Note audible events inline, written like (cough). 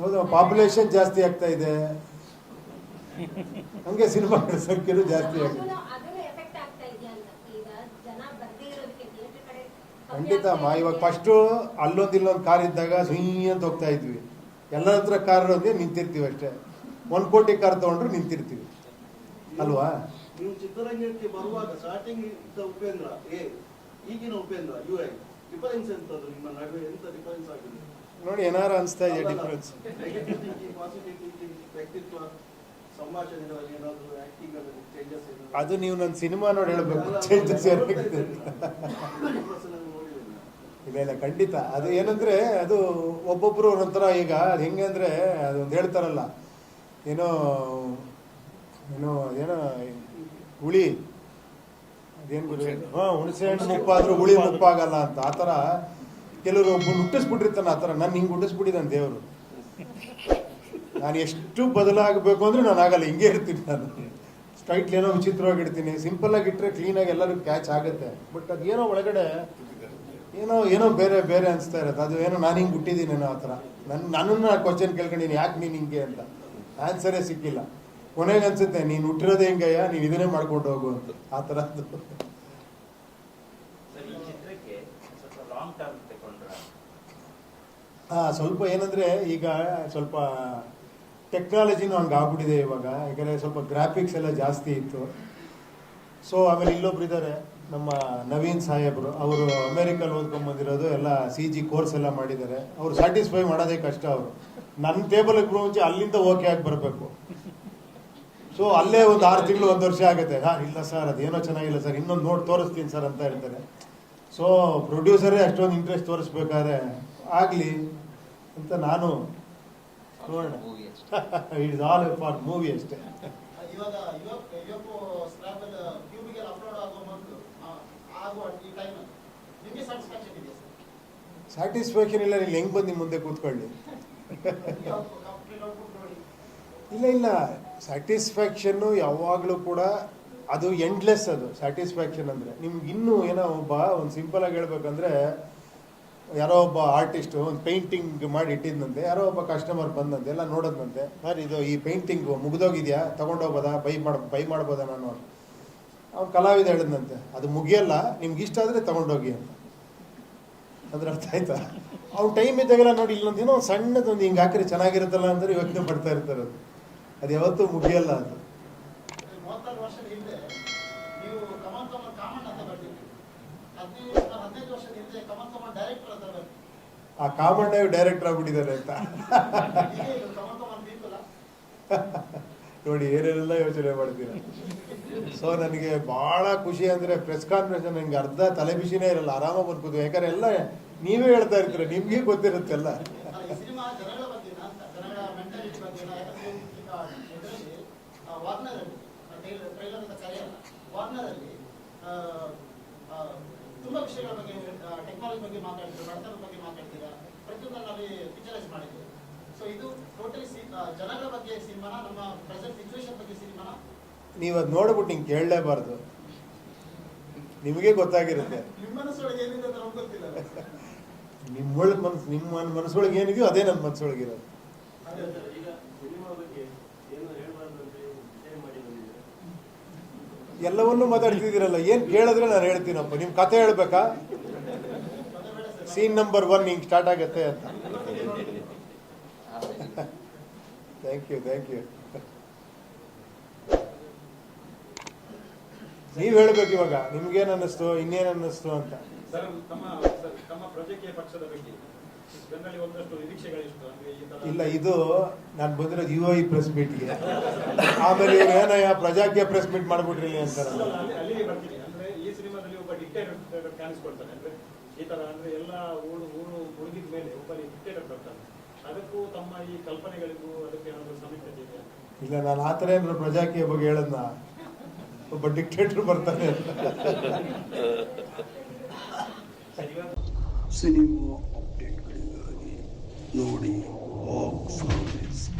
ಹೌದು ಪಾಪ್ಯುಲೇಷನ್ ಜಾಸ್ತಿ ಆಗ್ತಾ ಇದೆ. ಹಂಗೆ ಸಿನಿಮಾಗಳ ಸಂಖ್ಯೆ ಜಾಸ್ತಿ ಆಗಿದೆ. ಅದನ್ನು ಅದನ್ನು ಎಫೆಕ್ಟ್ ಆಗ್ತಾ ಇದೆಯಾ ಅಂತ ಈಗ ಜನ ಬರ್ದೇ ಇರೋದಕ್ಕೆ ಕಡೆ ಕಮ್ಮಿ ಖಂಡಿತ ಮಾ. ಇವಾಗ ಫಸ್ಟು ಅಲ್ಲೊಂದು ಇಲ್ಲೊಂದು ಕಾರ್ ಇದ್ದಾಗ ಸುಯ್ ಅಂತ ಹೋಗ್ತಾ ಇದ್ವಿ. ಎಲ್ಲರ ಹತ್ರ ಕಾರ್ ಇರೋದೇ ನಿಂತಿರ್ತೀವಿ ಅಷ್ಟೇ. ಒಂದು ಕೋಟಿ ಕಾರ್ ತಗೊಂಡ್ರು ನಿಂತಿರ್ತೀವಿ. ಅಲ್ವಾ? ನೀವು ಚಿತ್ರರಂಗಕ್ಕೆ ಬರುವಾಗ ಸ್ಟಾರ್ಟಿಂಗ್ ಇದ್ದ ಉಪೇಂದ್ರ ಎ ಈಗಿನ ಉಪೇಂದ್ರ ಯು ಐ ಡಿಫರೆನ್ಸ್ ಎಂತದ್ದು? ನಿಮ್ಮ ನಡುವೆ ಎಂತ ಡಿಫರೆನ್ಸ್ ಆಗಿದೆ? ನೋಡಿ ಏನಾರ ಅನಿಸ್ತಾ ಇದೆ ಡಿಫ್ರೆನ್ಸ್ ಅದು ನೀವು ನನ್ನ ಸಿನಿಮಾ ನೋಡಿ ಹೇಳಬೇಕು ಚೇಂಜಸ್. ಇಲ್ಲ ಇಲ್ಲ ಖಂಡಿತ. ಅದು ಏನಂದ್ರೆ ಅದು ಒಬ್ಬೊಬ್ರು ಒಂಥರ ಈಗ ಅದು ಹೆಂಗೆ ಅಂದ್ರೆ ಅದೊಂದು ಹೇಳ್ತಾರಲ್ಲ ಏನೋ ಏನೋ ಏನೋ ಹುಳಿ. ಅದೇನು ಗುರು? ಹಾ ಹುಣಸೆ ಹಣ್ಣು ಮುಪ್ಪಾದ್ರೂ ಹುಳಿ ಮುಪ್ಪಾಗಲ್ಲ ಅಂತ. ಆ ಥರ ಕೆಲವರು ಒಬ್ಬರು ಹುಟ್ಟಿಸ್ಬಿಟ್ಟಿರ್ತಾನೆ ಆ ಥರ. ನಾನು ಹಿಂಗೆ ಹುಟ್ಟಿಸ್ಬಿಟ್ಟಿದ್ದಾನೆ ದೇವರು. ನಾನು ಎಷ್ಟು ಬದಲಾಗಬೇಕು ಅಂದ್ರೆ ನಾನು ಆಗಲ್ಲ. ಹಿಂಗೆ ಇರ್ತೀನಿ ನಾನು. ಸ್ಟ್ರೈಟ್ ಏನೋ ವಿಚಿತ್ರವಾಗಿಡ್ತೀನಿ ಇಡ್ತೀನಿ ಸಿಂಪಲ್ ಆಗಿ ಇಟ್ಟರೆ ಕ್ಲೀನಾಗಿ ಎಲ್ಲರಿಗೂ ಕ್ಯಾಚ್ ಆಗುತ್ತೆ. ಬಟ್ ಅದೇನೋ ಒಳಗಡೆ ಏನೋ ಏನೋ ಬೇರೆ ಬೇರೆ ಅನಿಸ್ತಾ ಇರತ್ತೆ. ಅದು ಏನೋ ನಾನು ಹಿಂಗೆ ಹುಟ್ಟಿದ್ದೀನೇನೋ ಆ ಥರ. ನನ್ನ ನನ್ನನ್ನು ಕ್ವಶನ್ ಕೇಳ್ಕೊಂಡಿನಿ ಯಾಕೆ ನೀನು ಹಿಂಗೆ ಅಂತ. ಆನ್ಸರೇ ಸಿಕ್ಕಿಲ್ಲ. ಕೊನೆಗೆ ಅನ್ಸುತ್ತೆ, ನೀನು ಹುಟ್ಟಿರೋದೇ ಹಿಂಗಯ್ಯ? ನೀನು ಇದನ್ನೇ ಮಾಡ್ಕೊಂಡು ಹೋಗು ಅಂತ. ಆ ಥರ ಅದು. ಸ್ವಲ್ಪ ಏನಂದ್ರೆ ಈಗ ಸ್ವಲ್ಪ ಟೆಕ್ನಾಲಜಿನೂ ಹಂಗೆ ಆಗ್ಬಿಟ್ಟಿದೆ ಇವಾಗ. ಯಾಕಂದ್ರೆ ಸ್ವಲ್ಪ ಗ್ರಾಫಿಕ್ಸ್ ಎಲ್ಲ ಜಾಸ್ತಿ ಇತ್ತು. ಸೊ ಆಮೇಲೆ ಇಲ್ಲೊಬ್ರು ಇದ್ದಾರೆ ನಮ್ಮ ನವೀನ್ ಸಾಹೇಬ್ರು. ಅವರು ಅಮೇರಿಕಲ್ಲಿ ಓದ್ಕೊಂಡ್ ಬಂದಿರೋದು, ಎಲ್ಲ ಸಿ ಜಿ ಕೋರ್ಸ್ ಎಲ್ಲ ಮಾಡಿದ್ದಾರೆ. ಅವ್ರು ಸ್ಯಾಟಿಸ್ಫೈ ಮಾಡೋದೇ ಕಷ್ಟ ಅವರು. ನನ್ನ ಟೇಬಲ್ಗೆ ಮುಂಚೆ ಅಲ್ಲಿಂದ ಓಕೆ ಆಗಿ ಬರಬೇಕು. ಸೊ ಅಲ್ಲೇ ಒಂದು ಆರು ತಿಂಗಳು, ಒಂದು ವರ್ಷ ಆಗುತ್ತೆ. ಸರ್ ಇಲ್ಲ ಸರ್, ಅದೇನೋ ಚೆನ್ನಾಗಿಲ್ಲ ಸರ್, ಇನ್ನೊಂದು ನೋಡಿ ತೋರಿಸ್ತೀನಿ ಸರ್ ಅಂತ ಹೇಳ್ತಾರೆ. ಸೊ ಪ್ರೊಡ್ಯೂಸರೇ ಅಷ್ಟೊಂದು ಇಂಟ್ರೆಸ್ಟ್ ತೋರಿಸ್ಬೇಕಾದ್ರೆ ಆಗಲಿ. ಅಂತ ನಾನು ನೋಡೋಣ. ಇಟ್ಸ್ ಆಲ್ ಫಾರ್ ಮೂವಿ ಅಷ್ಟೇ. ಸ್ಯಾಟಿಸ್ಫ್ಯಾಕ್ಷನ್ ಇಲ್ಲ ಇಲ್ಲಿ ಹೆಂಗ್ ಬಂದು ನಿಮ್ ಮುಂದೆ ಕೂತ್ಕೊಳ್ಳಿ. ಇಲ್ಲ ಇಲ್ಲ. ಸ್ಯಾಟಿಸ್ಫ್ಯಾಕ್ಷನ್ನು ಯಾವಾಗಲೂ ಕೂಡ ಅದು ಎಂಡ್ಲೆಸ್ ಅದು. ಸ್ಯಾಟಿಸ್ಫ್ಯಾಕ್ಷನ್ ಅಂದರೆ ನಿಮ್ಗೆ ಇನ್ನೂ ಏನೋ ಒಬ್ಬ ಒಂದು ಸಿಂಪಲ್ ಆಗಿ ಹೇಳ್ಬೇಕಂದ್ರೆ ಯಾರೋ ಒಬ್ಬ ಆರ್ಟಿಸ್ಟು ಒಂದು ಪೇಂಟಿಂಗ್ ಮಾಡಿ ಇಟ್ಟಿದ್ದಂತೆ ಯಾರೋ ಒಬ್ಬ ಕಸ್ಟಮರ್ ಬಂದಂತೆ, ಎಲ್ಲ ನೋಡೋದಂತೆ ಸರ್, ಇದು ಈ ಪೇಂಟಿಂಗು ಮುಗ್ದೋಗಿದ್ಯಾ? ತೊಗೊಂಡೋಗ್ಬೋದಾ ಬೈ ಮಾಡ, ಬೈ ಮಾಡ್ಬೋದಾ ನಾನು? ಅವ್ನು ಕಲಾವಿದ ಹೇಳಿದಂತೆ ಅದು ಮುಗಿಯಲ್ಲ ನಿಮ್ಗೆ ಇಷ್ಟ ಆದರೆ ತೊಗೊಂಡೋಗಿ ಅಂತ. ಅದ್ರ ಅರ್ಥ ಆಯ್ತಾ? ಅವ್ನು ಟೈಮ್ ಇದ್ದಾಗೆಲ್ಲ ನೋಡಿ ಇಲ್ಲೊಂದು ಏನೋ ಸಣ್ಣದೊಂದು ಹಿಂಗೆ ಹಾಕಿದ್ರೆ ಚೆನ್ನಾಗಿರುತ್ತಲ್ಲ ಅಂದ್ರೆ ಯೋಚನೆ ಪಡ್ತಾ ಇರ್ತಾರೆ. ಅದು ಅದು ಯಾವತ್ತೂ ಮುಗಿಯಲ್ಲ ಅದು ಆ ಕಾಮಣ್ಣ ಡೈರೆಕ್ಟರ್ ಆಗ್ಬಿಟ್ಟಿದ್ದಾರೆ ಅಂತ. ನೋಡಿ ಏನೇನೆಲ್ಲ ಯೋಚನೆ ಮಾಡ್ತೀರ? ಸೊ ನನಗೆ ಬಹಳ ಖುಷಿ ಅಂದ್ರೆ ಪ್ರೆಸ್ ಕಾನ್ಫರೆನ್ಸ್ ನನಗೆ ಅರ್ಧ ತಲೆ ಬಿಸಿನೇ ಇರಲ್ಲ ಆರಾಮಾಗಿ ಬರ್ಬೋದು. ಯಾಕಂದ್ರೆ ಎಲ್ಲ ನೀವೇ ಹೇಳ್ತಾ ಇರ್ತೀರ ನಿಮ್ಗೆ ಗೊತ್ತಿರುತ್ತೆಲ್ಲ ಅಲ್ಲ, ತುಂಬಾ ವಿಷಯಗಳ ಬಗ್ಗೆ ಟೆಕ್ನಾಲಜಿ ಬಗ್ಗೆ ಮಾತಾಡ್ತೀರಾ ಬಡತನದ ಬಗ್ಗೆ ಮಾತಾಡ್ತೀರಾ? ಪ್ರತಿಯೊಂದರಲ್ಲಿ ಪಿಕ್ಚರೈಸ್ ಮಾಡಿದ್ದೀವಿ ಸೊ ಇದು ಟೋಟಲಿ ಜನಗಳ ಬಗ್ಗೆ ಸಿನಿಮಾನ ನಮ್ಮ ಪ್ರೆಸೆಂಟ್ ಸಿಚುವೇಶನ್ ಬಗ್ಗೆ ಸಿನಿಮಾನ? ನೀವು ಅದು ನೋಡ್ಬಿಟ್ಟು ಹಿಂಗೆ ಕೇಳಲೇಬಾರ್ದು. ನಿಮಗೆ ಗೊತ್ತಾಗಿರುತ್ತೆ. ನಿಮ್ಮ ಮನಸ್ಸೊಳಗೆ ಏನಿದೆ ಅಂತ ನಮ್ಗೆ ಗೊತ್ತಿಲ್ಲ. (laughs) ನಿಮ್ಮ ಒಳಗೆ ಮನಸ್ಸು ನಿಮ್ಮ ಮನಸ್ಸೊಳಗೆ ಏನಿದೆಯೋ ಅದೇ ನನ್ನ ಮನಸ್ಸೊಳಗಿರೋದು ಅದೇ ಅದೇ. ಈಗ ಸಿನಿಮಾ ಬಗ್ಗೆ ಏನು ಹೇಳ್ಬಾರ್ದಂತೆ ವಿಷಯ ಮಾಡಿ ಬಂದಿದೆ ಎಲ್ಲವನ್ನೂ ಮಾತಾಡ್ತಿದ್ದೀರಲ್ಲ, ಏನು ಕೇಳಿದ್ರೆ ನಾನು ಹೇಳ್ತೀನಪ್ಪ ನಿಮ್ಮ ಕತೆ ಹೇಳ್ಬೇಕಾ? ಸೀನ್ ನಂಬರ್ ಒನ್ ಹಿಂಗೆ ಸ್ಟಾರ್ಟ್ ಆಗತ್ತೆ ಅಂತ. ಥ್ಯಾಂಕ್ ಯು ಥ್ಯಾಂಕ್ ಯು ನೀವು ಹೇಳ್ಬೇಕು ಇವಾಗ, ನಿಮ್ಗೇನು ಅನ್ನಿಸ್ತು, ಇನ್ನೇನು ಅನ್ನಿಸ್ತು ಅಂತ. ಇಲ್ಲ ಇದು ನಾನು ಬಂದಿರೋದು ಯು ಐ ಪ್ರೆಸ್ ಮೀಟ್ಗೆ ಆಮೇಲೆ ಇವ್ರು ಏನಯ್ಯ ಪ್ರಜಾಕೀಯ ಪ್ರೆಸ್ ಮೀಟ್ ಮಾಡ್ಬಿಟ್ರಿ ಅಂತಾರೆ. ಅಲ್ಲ, ಅಲ್ಲಿ ಅಲ್ಲಿಗೆ ಬರ್ತೀನಿ. ಅಂದ್ರೆ ಈ ಸಿನಿಮಾದಲ್ಲಿ ಒಬ್ಬ ಡಿಕ್ಟೇಟರ್ ಕಾಣಿಸ್ಕೊಳ್ತಾನೆ. ಅಂದ್ರೆ ಈ ತರ ಅಂದ್ರೆ ಎಲ್ಲ ಊರು ಊರು ಮುಳುಗಿದ ಮೇಲೆ ಒಬ್ಬ ಡಿಕ್ಟೇಟರ್ ಬರ್ತಾನೆ. ಅದಕ್ಕೂ ತಮ್ಮ ಈ ಕಲ್ಪನೆಗಳಿಗೂ ಅದಕ್ಕೆ ಏನಾದ್ರು ಸಾಮೀಪ್ಯತೆ ಇದೆಯಾ? ಇಲ್ಲ ನಾನು ಆ ಥರ ಏನಾದ್ರು ಪ್ರಜಾಕೀಯ ಬಗ್ಗೆ ಹೇಳದ್ನ? ಒಬ್ಬ ಡಿಕ್ಟೇಟರ್ ಬರ್ತಾನೆ. ಅಂತ ಸರ್ ಇವಾಗ ಸಿನಿಮಾ ಅಪ್ಡೇಟ್ಗಳಿಗಾಗಿ ನೋಡಿ ಬಾಕ್ಸ್ ಆಫೀಸ್